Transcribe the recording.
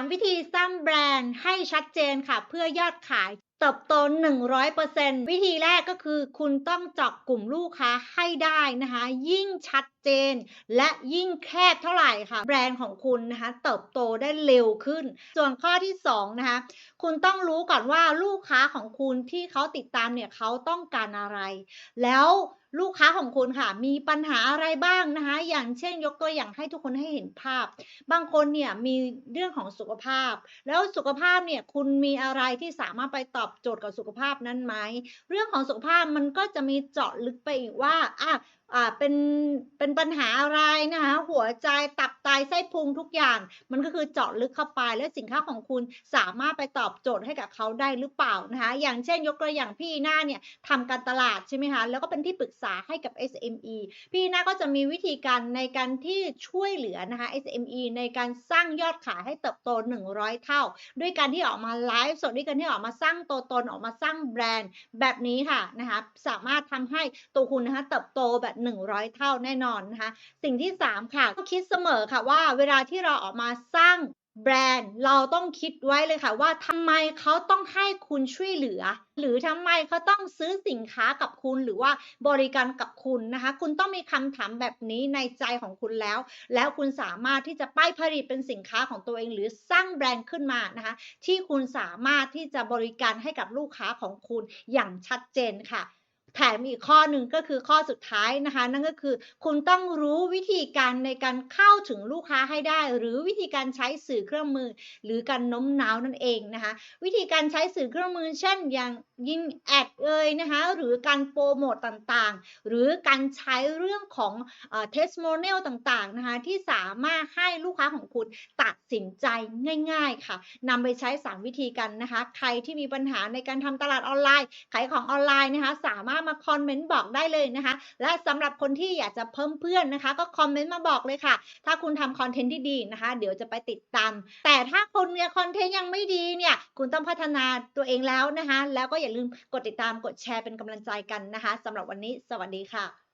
3 วิธีสร้างแบรนด์ให้ชัดเจนค่ะ เพื่อยอดขาย เติบโต 100%วิธีแรกก็คือคุณต้องเจาะกลุ่มลูกค้าให้ได้นะคะ ยิ่งชัดเจน และยิ่งแคบเท่าไหร่ค่ะ แบรนด์ของคุณนะคะ เติบโตได้เร็วขึ้น ส่วนข้อที่2นะคะ คุณต้องรู้ก่อนว่าลูกค้าของคุณที่เขาติดตามเนี่ยเขาต้องการอะไร แล้วลูกค้าของคุณค่ะ มีปัญหาอะไรบ้างนะคะ อย่างเช่นยกตัวอย่างให้ทุกคนให้เห็นภาพ บางคนเนี่ยมีเรื่องของสุขภาพ แล้วสุขภาพเนี่ยคุณมีอะไรที่สามารถไปตอบโจทย์กับสุขภาพนั้นไหม เรื่องของสุขภาพมันก็จะมีเจาะลึกไปอีกว่าอะอ่าเป็นเป็นปัญหาอะไรนะคะหัวใจตับไตไส้พุงทุกอย่าง มันก็คือเจาะลึกเข้าไป และสินค้าของคุณสามารถไปตอบโจทย์ให้กับเขาได้หรือเปล่านะคะอย่างเช่นยกตัวอย่างพี่หน้าเนี่ยทำการตลาดใช่ไหมคะแล้วก็เป็นที่ปรึกษาให้กับ SME พี่หน้าก็จะมีวิธีการในการที่ช่วยเหลือนะคะ SME ในการสร้างยอดขายให้เติบโต 100 เท่า ด้วยการที่ออกมาไลฟ์สดด้วยการที่ออกมาสร้างตัวตนออกมาสร้างแบรนด์แบบนี้ค่ะนะคะสามารถทำให้ตัวคุณนะคะเติบโตแบบ 100 เท่าแน่นอนนะคะสิ่งที่ 3 ค่ะต้องคิดเสมอค่ะว่าเวลาที่เราออกมาสร้าง แบรนด์เราต้องคิดไว้เลยค่ะว่าทำไมเขาต้องให้คุณช่วยเหลือ หรือทำไมเขาต้องซื้อสินค้ากับคุณหรือว่าบริการกับคุณนะคะ คุณต้องมีคำถามแบบนี้ในใจของคุณแล้ว แล้วคุณสามารถที่จะป้ายผลิตเป็นสินค้าของตัวเอง หรือสร้างแบรนด์ขึ้นมานะคะ ที่คุณสามารถที่จะบริการให้กับลูกค้าของคุณอย่างชัดเจนค่ะ แถมอีกข้อหนึ่งก็คือข้อสุดท้ายนะคะ นั่นก็คือ คุณต้องรู้วิธีการในการเข้าถึงลูกค้าให้ได้ หรือวิธีการใช้สื่อเครื่องมือ หรือการโน้มน้าวนั่นเองนะคะ วิธีการใช้สื่อเครื่องมือ เช่น อย่างยิงแอดเอ่ยนะคะหรือการโปรโมตต่างๆ หรือการใช้เรื่องของเทสโมเนลต่างๆนะคะที่สามารถให้ลูกค้าของคุณตัดสินใจง่าย ๆค่ะนำไปใช้ 3 วิธีกันนะคะ ใครที่มีปัญหาในการทำตลาดออนไลน์ขายของออนไลน์นะคะสามารถมาคอมเมนต์บอกได้เลยนะคะ และสำหรับคนที่อยากจะเพิ่มเพื่อนนะคะ ก็คอมเมนต์มาบอกเลยค่ะ ถ้าคุณทำคอนเทนต์ที่ดีนะคะ เดี๋ยวจะไปติดตาม แต่ถ้าคนเนี่ยคอนเทนต์ยังไม่ดีเนี่ย คุณต้องพัฒนาตัวเองแล้วนะคะ แล้วก็อย่าลืมกดติดตามกดแชร์เป็นกำลังใจกันนะคะสำหรับวันนี้ สวัสดีค่ะ